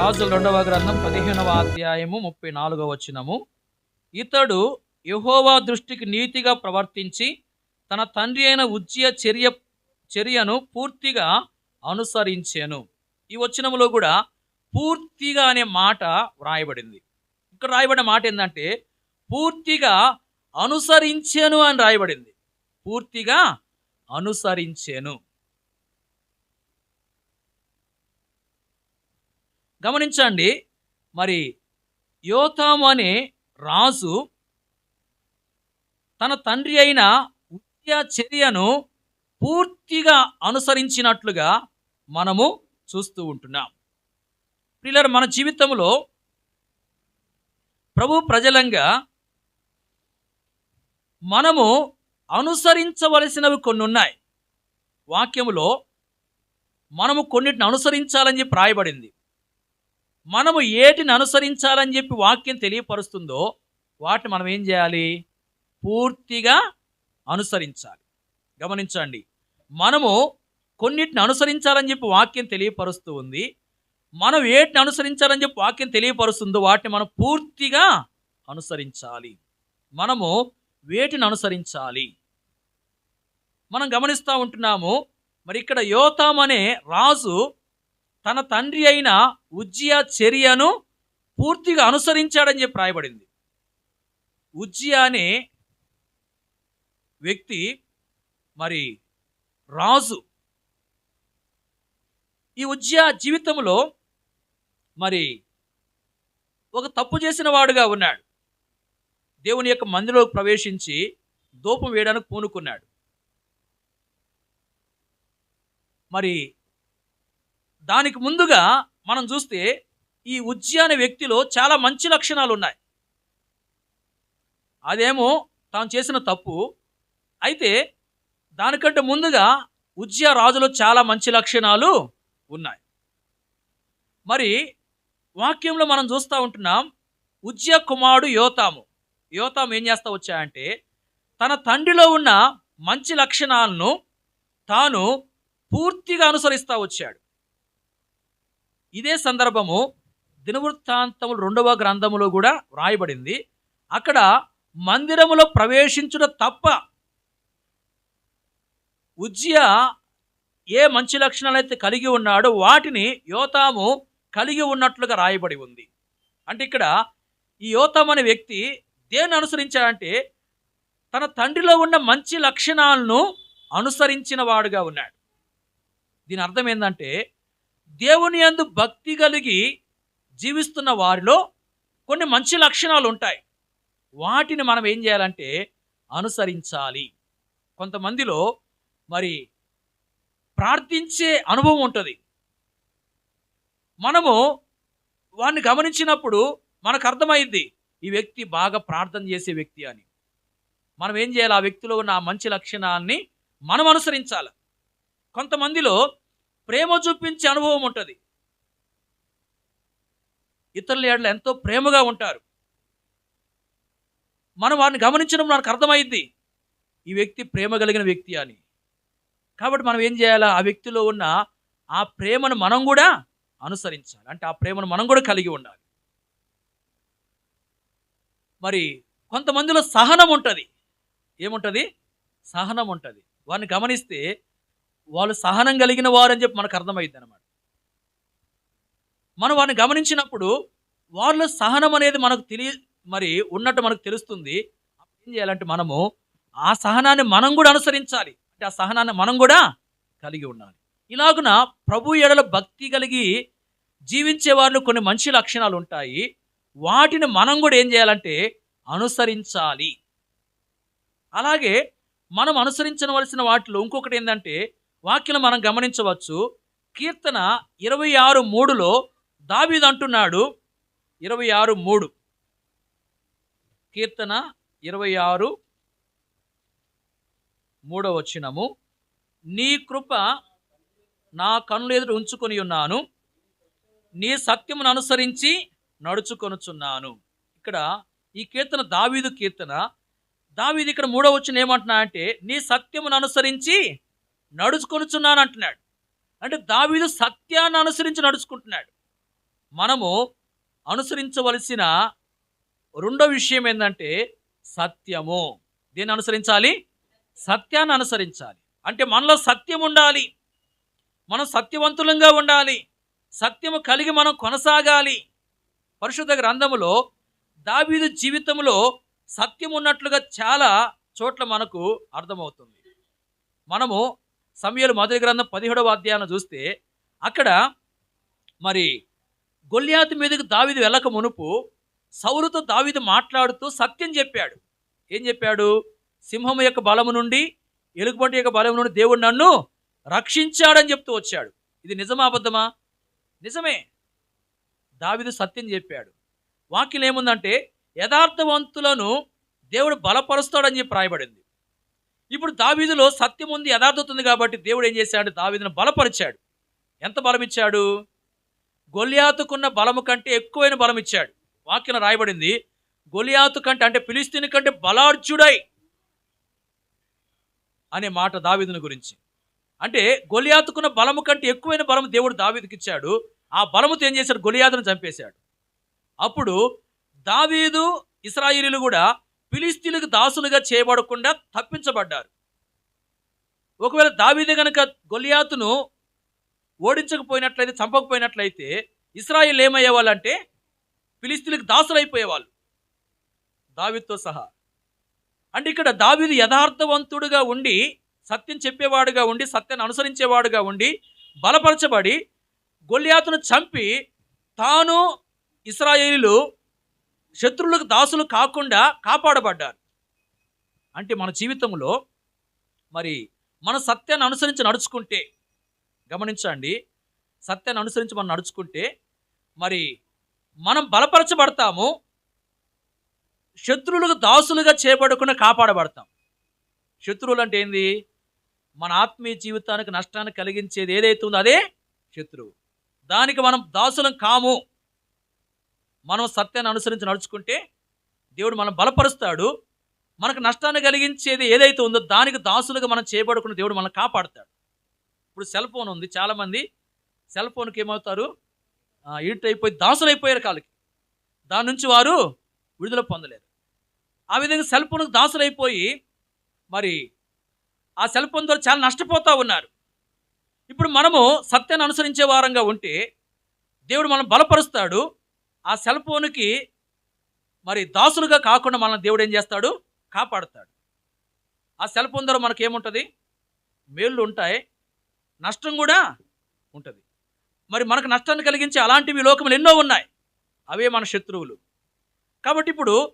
రాజుల రెండవ గ్రంథం పదిహేనవ అధ్యాయము ముప్పై నాలుగవ వచనము. ఇతడు యహోవా దృష్టికి నీతిగా ప్రవర్తించి తన తండ్రి అయిన ఉజ్జయ చర్య చర్యను పూర్తిగా అనుసరించాను. ఈ వచనములో కూడా పూర్తిగా అనే మాట వ్రాయబడింది. ఇక్కడ రాయబడిన మాట ఏంటంటే పూర్తిగా అనుసరించాను అని రాయబడింది. పూర్తిగా అనుసరించాను. గమనించండి. మరి యోతాము అనే రాజు తన తండ్రి అయిన ఉద్య చర్యను పూర్తిగా అనుసరించినట్లుగా మనము చూస్తూ ఉంటున్నాం. పిల్లలు మన జీవితంలో ప్రభు ప్రజలంగా మనము అనుసరించవలసినవి కొన్ని ఉన్నాయి వాక్యములో మనము కొన్నిటిని అనుసరించాలని చెప్పి రాయబడింది. మనము ఏటిని అనుసరించాలని చెప్పి వాక్యం తెలియపరుస్తుందో వాటిని మనం ఏం చేయాలి? పూర్తిగా అనుసరించాలి. గమనించండి. మనము కొన్నిటిని అనుసరించాలని చెప్పి వాక్యం తెలియపరుస్తూ ఉంది. మనం ఏటిని అనుసరించాలని చెప్పి వాక్యం తెలియపరుస్తుందో వాటిని మనం పూర్తిగా అనుసరించాలి. మనము వేటిని అనుసరించాలి? మనం గమనిస్తూ ఉంటున్నాము. మరి ఇక్కడ యోతాం అనే రాజు తన తండ్రి అయిన ఉజ్జియా చర్యను పూర్తిగా అనుసరించాడని చెప్పి రాయబడింది. ఉజ్జియా అనే వ్యక్తి మరి రాజు. ఈ ఉజ్జియా జీవితంలో మరి ఒక తప్పు చేసిన వాడుగా ఉన్నాడు. దేవుని యొక్క మందిలోకి ప్రవేశించి దూపం వేయడానికి పూనుకున్నాడు. మరి దానికి ముందుగా మనం చూస్తే ఈ ఉజ్జి అనే వ్యక్తిలో చాలా మంచి లక్షణాలు ఉన్నాయి అదేమో తాను చేసిన తప్పు. అయితే దానికంటే ముందుగా ఉజ్జయ రాజులో చాలా మంచి లక్షణాలు ఉన్నాయి. మరి వాక్యంలో మనం చూస్తూ ఉంటున్నాం ఉజ్జయ కుమారుడు యోతాము. యోతాము ఏం చేస్తా వచ్చాయంటే తన తండ్రిలో ఉన్న మంచి లక్షణాలను తాను పూర్తిగా అనుసరిస్తూ వచ్చాడు. ఇదే సందర్భము దినవృత్తాంతములు రెండవ గ్రంథములో కూడా వ్రాయబడింది. అక్కడ మందిరములో ప్రవేశించడం తప్ప ఉజ్య ఏ మంచి లక్షణాలైతే కలిగి ఉన్నాడో వాటిని యోతాము కలిగి ఉన్నట్లుగా రాయబడి ఉంది. అంటే ఇక్కడ ఈ యోతం అనే వ్యక్తి దేన్ని అనుసరించాడంటే తన తండ్రిలో ఉన్న మంచి లక్షణాలను అనుసరించిన వాడుగా ఉన్నాడు. దీని అర్థం ఏంటంటే దేవుని యందు భక్తి కలిగి జీవిస్తున్న వారిలో కొన్ని మంచి లక్షణాలు ఉంటాయి. వాటిని మనం ఏం చేయాలంటే అనుసరించాలి. కొంతమందిలో మరి ప్రార్థించే అనుభవం ఉంటుంది. మనము వాడిని గమనించినప్పుడు మనకు అర్థమైంది ఈ వ్యక్తి బాగా ప్రార్థన చేసే వ్యక్తి అని. మనం ఏం చేయాలి? ఆ వ్యక్తిలో ఉన్న ఆ మంచి లక్షణాన్ని మనం అనుసరించాలి. కొంతమందిలో ప్రేమ చూపించే అనుభవం ఉంటుంది. ఇతరుల ఏడలు ఎంతో ప్రేమగా ఉంటారు. మనం వారిని గమనించడం మనకు అర్థమైంది. ఈ వ్యక్తి ప్రేమ కలిగిన వ్యక్తి అని. కాబట్టి మనం ఏం చేయాలా? ఆ వ్యక్తిలో ఉన్న ఆ ప్రేమను మనం కూడా అనుసరించాలి. అంటే ఆ ప్రేమను మనం కూడా కలిగి ఉండాలి. మరి కొంతమందిలో సహనం ఉంటుంది. ఏముంటుంది? సహనం ఉంటుంది. వారిని గమనిస్తే వాళ్ళు సహనం కలిగిన వారు అని చెప్పి మనకు అర్థమైంది అనమాట మనం వారిని గమనించినప్పుడు వాళ్ళ సహనం అనేది మనకు తెలియ మరి ఉన్నట్టు మనకు తెలుస్తుంది. ఏం చేయాలంటే మనము ఆ సహనాన్ని మనం కూడా అనుసరించాలి. అంటే ఆ సహనాన్ని మనం కూడా కలిగి ఉండాలి. ఇలాగున ప్రభు ఎడల భక్తి కలిగి జీవించే వారిలో కొన్ని మంచి లక్షణాలు ఉంటాయి. వాటిని మనం కూడా ఏం చేయాలంటే అనుసరించాలి. అలాగే మనం అనుసరించవలసిన వాటిలో ఇంకొకటి ఏంటంటే వాక్యం మనం గమనించవచ్చు. కీర్తన ఇరవై ఆరు మూడులో దావీద్ అంటున్నాడు. ఇరవై ఆరు మూడు. కీర్తన ఇరవై ఆరు మూడవ వచ్చినము నీ కృప నా కన్నులు ఎదుట ఉంచుకొని ఉన్నాను. నీ సత్యమును అనుసరించి నడుచుకొనుచున్నాను. ఇక్కడ ఈ కీర్తన దావీదు కీర్తన. దావీది ఇక్కడ మూడవ వచ్చిన ఏమంటున్నా అంటే నీ సత్యమును అనుసరించి నడుచుకొనుచున్నాను అంటున్నాడు అంటే దావీదు సత్యాన్ని అనుసరించి నడుచుకుంటున్నాడు. మనము అనుసరించవలసిన రెండో విషయం ఏంటంటే సత్యము. దీన్ని అనుసరించాలి? సత్యాన్ని అనుసరించాలి. అంటే మనలో సత్యం ఉండాలి. మనం సత్యవంతులంగా ఉండాలి. సత్యము కలిగి మనం కొనసాగాలి. పరిశుద్ధ గ్రంథములో దావీదు జీవితంలో సత్యం ఉన్నట్లుగా చాలా చోట్ల మనకు అర్థమవుతుంది. మనము సమయలు మొదటి గ్రంథం పదిహేడవ అధ్యాయం చూస్తే అక్కడ మరి గొల్యాతు మీదకి దావిది వెళ్ళక మునుపు సౌరుతో దావిది మాట్లాడుతూ సత్యం చెప్పాడు. ఏం చెప్పాడు? సింహం యొక్క బలము నుండి ఎలుగుబంటి యొక్క బలము నుండి దేవుడు నన్ను రక్షించాడని చెప్తూ వచ్చాడు. ఇది నిజమా అబద్ధమా? నిజమే. దావిదు సత్యం చెప్పాడు. వాక్యం ఏముందంటే యథార్థవంతులను దేవుడు బలపరుస్తాడని చెప్పి రాయబడింది. ఇప్పుడు దావీదులో సత్యం ఉంది యథార్థత ఉంది కాబట్టి దేవుడు ఏం చేశాడు? దావీదును బలపరిచాడు. ఎంత బలం ఇచ్చాడు గొలియాతుకున్న బలము కంటే ఎక్కువైన బలం ఇచ్చాడు వాక్యం రాయబడింది. గొలియాతు కంటే అంటే పిలిస్తీని కంటే బలార్జుడై అనే మాట దావీదుని గురించి. అంటే గొలియాతుకున్న బలము కంటే ఎక్కువైన బలం దేవుడు దావీదుకి ఇచ్చాడు. ఆ బలముతో ఏం చేశాడు? గొలియాతును చంపేశాడు. అప్పుడు దావీదు ఇస్రాయిలీలు కూడా ఫిలిస్తీన్లకు దాసులుగా చేయబడకుండా తప్పించబడ్డారు. ఒకవేళ దావీదే గనక గొలియాతును ఓడించకపోయినట్లయితే చంపకపోయినట్లయితే ఇస్రాయిల్ ఏమయ్యేవాళ్ళంటే ఫిలిస్తీన్లకు దాసులైపోయేవాళ్ళు. దావీదుతో సహా. అంటే ఇక్కడ దావీదు యథార్థవంతుడుగా ఉండి సత్యం చెప్పేవాడుగా ఉండి సత్యాన్ని అనుసరించేవాడుగా ఉండి బలపరచబడి గొల్లియాతును చంపి తాను ఇస్రాయేలీలు శత్రువులకు దాసులు కాకుండా కాపాడబడ్డారు. అంటే మన జీవితంలో మరి మన సత్యాన్ని అనుసరించి నడుచుకుంటే గమనించండి సత్యాన్ని అనుసరించి మనం నడుచుకుంటే మరి మనం బలపరచబడతాము శత్రువులకు దాసులుగా చేయబడకుండా కాపాడబడతాం. శత్రువులు అంటే ఏంది? మన ఆత్మీయ జీవితానికి నష్టాన్ని కలిగించేది ఏదైతే ఉందో అదే శత్రువు. దానికి మనం దాసులం కాము. మనం సత్యాన్ని అనుసరించి నడుచుకుంటే దేవుడు మనం బలపరుస్తాడు. మనకు నష్టాన్ని కలిగించేది ఏదైతే ఉందో దానికి దాసులుగా మనం చేయబడుకున్న దేవుడు మనం కాపాడుతాడు. ఇప్పుడు సెల్ ఫోన్ ఉంది. చాలామంది సెల్ ఫోన్కి ఏమవుతారు? ఇట్ అయిపోయి దాసులు అయిపోయారు కాళ్ళకి. దాని నుంచి వారు విడుదల పొందలేరు. ఆ విధంగా సెల్ ఫోన్కి దాసులు అయిపోయి మరి ఆ సెల్ ఫోన్ ద్వారా చాలా నష్టపోతూ ఉన్నారు. ఇప్పుడు మనము సత్యాన్ని అనుసరించే వారంగా ఉంటే దేవుడు మనం బలపరుస్తాడు. ఆ సెల్ ఫోన్కి మరి దాసులుగా కాకుండా మనల్ని దేవుడు ఏం చేస్తాడు? కాపాడుతాడు. ఆ సెల్ ఫోన్ ద్వారా మనకేముంటుంది? మేళ్ళు ఉంటాయి. నష్టం కూడా ఉంటుంది. మరి మనకు నష్టాన్ని కలిగించే అలాంటివి లోకములు ఎన్నో ఉన్నాయి. అవే మన శత్రువులు. కాబట్టి ఇప్పుడు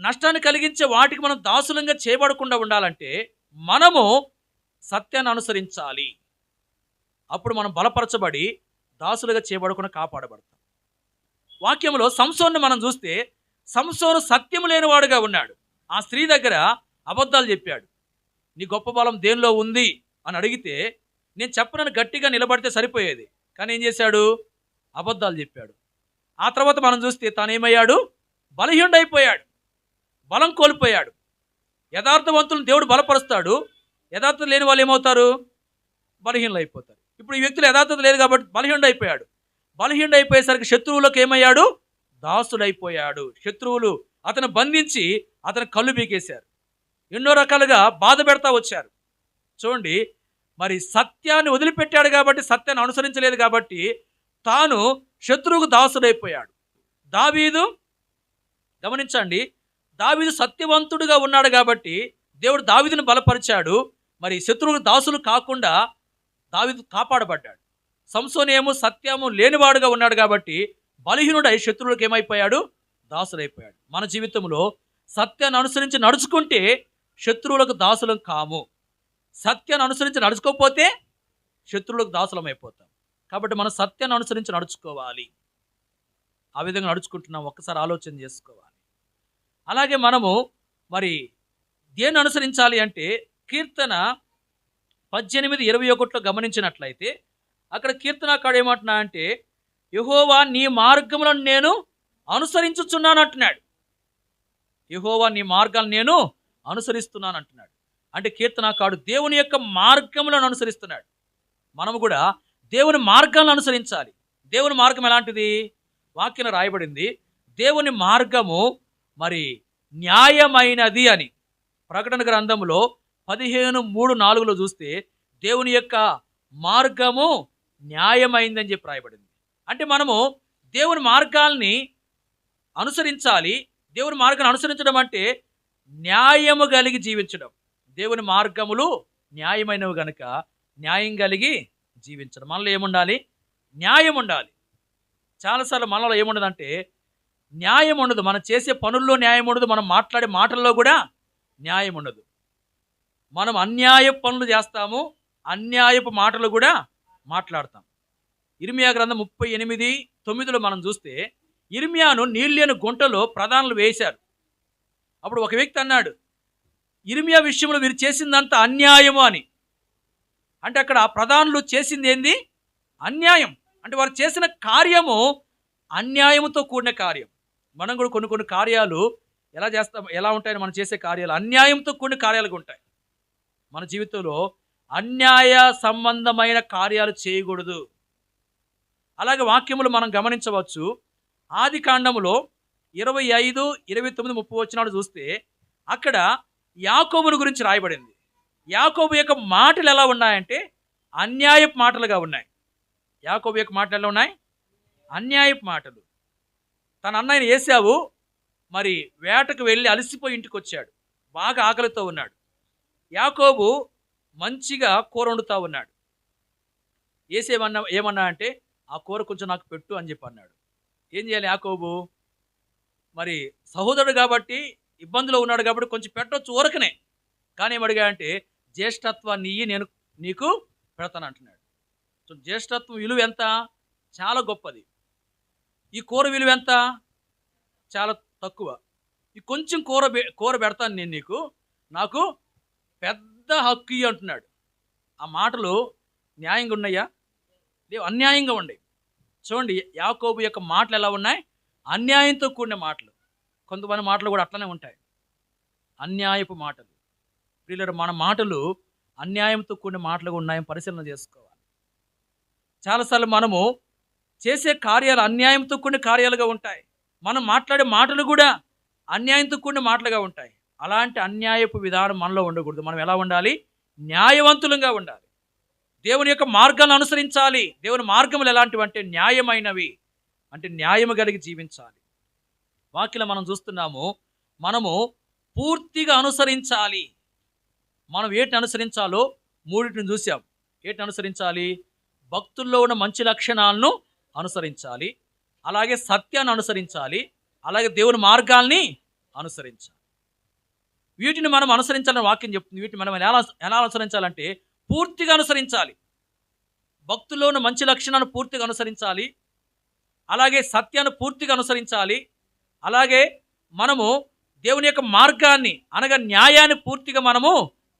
నష్టాన్ని కలిగించే వాటికి మనం దాసులంగా చేయబడకుండా ఉండాలంటే మనము సత్యాన్ని అనుసరించాలి. అప్పుడు మనం బలపరచబడి దాసులుగా చేయబడకుండా కాపాడబడతాం. వాక్యంలో సంసోన్ని మనం చూస్తే సంసోను సత్యము లేనివాడుగా ఉన్నాడు. ఆ స్త్రీ దగ్గర అబద్ధాలు చెప్పాడు. నీ గొప్ప బలం దేనిలో ఉంది? అని అడిగితే నేను చెప్పనని గట్టిగా నిలబడితే సరిపోయేది. కానీ ఏం చేశాడు? అబద్ధాలు చెప్పాడు. ఆ తర్వాత మనం చూస్తే తాను ఏమయ్యాడు బలహీనుడైపోయాడు. బలం కోల్పోయాడు. యథార్థవంతులను దేవుడు బలపరుస్తాడు. యథార్థత లేని వాళ్ళు ఏమవుతారు? బలహీనలు అయిపోతారు ఇప్పుడు ఈ వ్యక్తులు యథార్థత లేదు కాబట్టి బలహీనుడు అయిపోయాడు బలహీనుడు అయిపోయేసరికి శత్రువులకు ఏమయ్యాడు? దాసుడైపోయాడు. శత్రువులు అతను బంధించి అతను కళ్ళు బీకేశారు ఎన్నో రకాలుగా బాధ పెడతా వచ్చారు. చూడండి మరి సత్యాన్ని వదిలిపెట్టాడు కాబట్టి సత్యాన్ని అనుసరించలేదు కాబట్టి తాను శత్రువుకు దాసుడైపోయాడు. దావీదు గమనించండి దావీదు సత్యవంతుడుగా ఉన్నాడు కాబట్టి దేవుడు దావీదును బలపరిచాడు. మరి శత్రువుకు దాసులు కాకుండా దావీదు కాపాడబడ్డాడు. సంసోనేము సత్యము లేనివాడుగా ఉన్నాడు కాబట్టి బలహీనుడై శత్రువులకు ఏమైపోయాడు? దాసులైపోయాడు మన జీవితంలో సత్యాన్ని అనుసరించి నడుచుకుంటే శత్రువులకు దాసులం కాము. సత్యాన్ని అనుసరించి నడుచుకోకపోతే శత్రువులకు దాసులం అయిపోతాం కాబట్టి మనం సత్యాన్ని అనుసరించి నడుచుకోవాలి. ఆ విధంగా నడుచుకుంటున్నాం. ఒక్కసారి ఆలోచన చేసుకోవాలి. అలాగే మనము మరి దేన్ని అనుసరించాలి అంటే కీర్తన పద్దెనిమిది ఇరవై ఒకటిలో గమనించినట్లయితే అక్కడ కీర్తనకాడు ఏమంటున్నా అంటే యహోవా నీ మార్గములను నేను అనుసరించుచున్నాను అంటున్నాడు యహోవా నీ మార్గాలను నేను అనుసరిస్తున్నాను అంటున్నాడు అంటే కీర్తనకాడు దేవుని యొక్క మార్గములను అనుసరిస్తున్నాడు. మనము కూడా దేవుని మార్గాలను అనుసరించాలి. దేవుని మార్గం ఎలాంటిది? వాక్యం రాయబడింది దేవుని మార్గము మరి న్యాయమైనది అని. ప్రకటన గ్రంథంలో పదిహేను మూడు నాలుగులో చూస్తే దేవుని యొక్క మార్గము న్యాయమైందని చెప్పి రాయబడింది. అంటే మనము దేవుని మార్గాల్ని అనుసరించాలి. దేవుని మార్గాన్ని అనుసరించడం అంటే న్యాయము కలిగి జీవించడం. దేవుని మార్గములు న్యాయమైనవి గనుక న్యాయం కలిగి జీవించడం. మనలో ఏముండాలి? న్యాయం ఉండాలి. చాలాసార్లు మనలో ఏముండదంటే న్యాయం ఉండదు. మనం చేసే పనుల్లో న్యాయం ఉండదు. మనం మాట్లాడే మాటల్లో కూడా న్యాయం ఉండదు. మనం అన్యాయ పనులు చేస్తాము. అన్యాయపు మాటలు కూడా మాట్లాడతాం. ఇర్మియా గ్రంథం ముప్పై ఎనిమిది తొమ్మిదిలో మనం చూస్తే ఇర్మియాను నీళ్ళని గుంటలో ప్రధానులు వేశారు. అప్పుడు ఒక వ్యక్తి అన్నాడు ఇర్మియా విషయంలో వీరు చేసిందంతా అన్యాయము అని. అంటే అక్కడ ప్రధానులు చేసింది ఏంది? అన్యాయం. అంటే వారు చేసిన కార్యము అన్యాయముతో కూడిన కార్యం. మనం కూడా కొన్ని కొన్ని కార్యాలు ఎలా చేస్తాం ఎలా ఉంటాయని మనం చేసే కార్యాలు అన్యాయంతో కూడిన కార్యాలుగా ఉంటాయి. మన జీవితంలో అన్యాయ సంబంధమైన కార్యాలు చేయకూడదు. అలాగే వాక్యములు మనం గమనించవచ్చు. ఆది కాండములో ఇరవై ఐదు ఇరవై తొమ్మిది ముప్పై వచ్చినాడు చూస్తే అక్కడ యాకోబుని గురించి రాయబడింది. యాకోబు యొక్క మాటలు ఎలా ఉన్నాయంటే అన్యాయపు మాటలుగా ఉన్నాయి. యాకోబు యొక్క మాటలు ఎలా ఉన్నాయి? అన్యాయపు మాటలు. తన అన్నయ్యని వేసావు మరి వేటకు వెళ్ళి అలసిపోయి ఇంటికి వచ్చాడు బాగా ఆకలితో ఉన్నాడు. యాకోబు మంచిగా కూర వండుతా ఉన్నాడు. ఏసేమన్నా ఏమన్నా అంటే ఆ కూర కొంచెం నాకు పెట్టు అని చెప్పి అన్నాడు. ఏం చేయాలి యాకోబు? మరి సహోదరుడు కాబట్టి ఇబ్బందులో ఉన్నాడు కాబట్టి కొంచెం పెట్టొచ్చు ఊరకనే. కానీ ఏమడిగా అంటే జ్యేష్ఠత్వాన్ని నేను నీకు పెడతాను అంటున్నాడు. సో జ్యేష్ఠత్వం విలువ ఎంత? చాలా గొప్పది. ఈ కూర విలువ ఎంత? చాలా తక్కువ. ఈ కొంచెం కూర కూర పెడతాను నేను నీకు. నాకు పెద్ద హక్కు అంటున్నాడు. ఆ మాటలు న్యాయంగా ఉన్నాయా? లేవు అన్యాయంగా ఉన్నాయి. చూడండి యాకోబు యొక్క మాటలు ఎలా ఉన్నాయి? అన్యాయంతో కూడిన మాటలు. కొంతమంది మాటలు కూడా అట్లనే ఉంటాయి. అన్యాయపు మాటలు. వీళ్ళ మన మాటలు అన్యాయంతో కూడిన మాటలు ఉన్నాయని పరిశీలన చేసుకోవాలి. చాలాసార్లు మనము చేసే కార్యాలు అన్యాయంతో కూడిన కార్యాలుగా ఉంటాయి. మనం మాట్లాడే మాటలు కూడా అన్యాయంతో కూడిన మాటలుగా ఉంటాయి. అలాంటి అన్యాయపు విధానం మనలో ఉండకూడదు. మనం ఎలా ఉండాలి? న్యాయవంతులంగా ఉండాలి. దేవుని యొక్క మార్గాన్ని అనుసరించాలి. దేవుని మార్గములు ఎలాంటివి అంటే న్యాయమైనవి. అంటే న్యాయము కలిగి జీవించాలి. వాక్యలో మనం చూస్తున్నాము మనము పూర్తిగా అనుసరించాలి. మనం ఏటిని అనుసరించాలో మూడింటిని చూసాం ఏటిని అనుసరించాలి? భక్తుల్లో ఉన్న మంచి లక్షణాలను అనుసరించాలి. అలాగే సత్యాన్ని అనుసరించాలి. అలాగే దేవుని మార్గాల్ని అనుసరించాలి. వీటిని మనం అనుసరించాలని వాక్యం చెప్తుంది. వీటిని మనం ఎలా ఎలా అనుసరించాలంటే పూర్తిగా అనుసరించాలి. భక్తుల్లో ఉన్న మంచి లక్షణాన్ని పూర్తిగా అనుసరించాలి. అలాగే సత్యాన్ని పూర్తిగా అనుసరించాలి. అలాగే మనము దేవుని యొక్క మార్గాన్ని అనగా న్యాయాన్ని పూర్తిగా మనము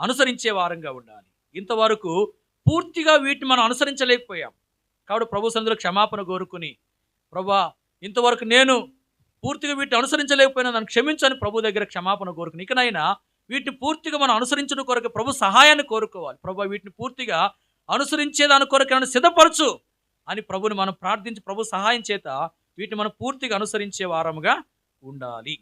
అనుసరించే వారంగా ఉండాలి. ఇంతవరకు పూర్తిగా వీటిని మనం అనుసరించలేకపోయాం. కాబట్టి ప్రభు సందులో క్షమాపణ కోరుకుని ప్రభా ఇంతవరకు నేను పూర్తిగా వీటిని అనుసరించలేకపోయినా నన్ను క్షమించని ప్రభు దగ్గర క్షమాపణ కోరుకుని. ఇకనైనా వీటిని పూర్తిగా మనం అనుసరించిన కొరకు ప్రభు సహాయాన్ని కోరుకోవాలి. ప్రభు వీటిని పూర్తిగా అనుసరించేదాని కొరకు నన్ను సిద్ధపరచు అని ప్రభుని మనం ప్రార్థించి ప్రభు సహాయం చేత వీటిని మనం పూర్తిగా అనుసరించే వారముగా ఉండాలి.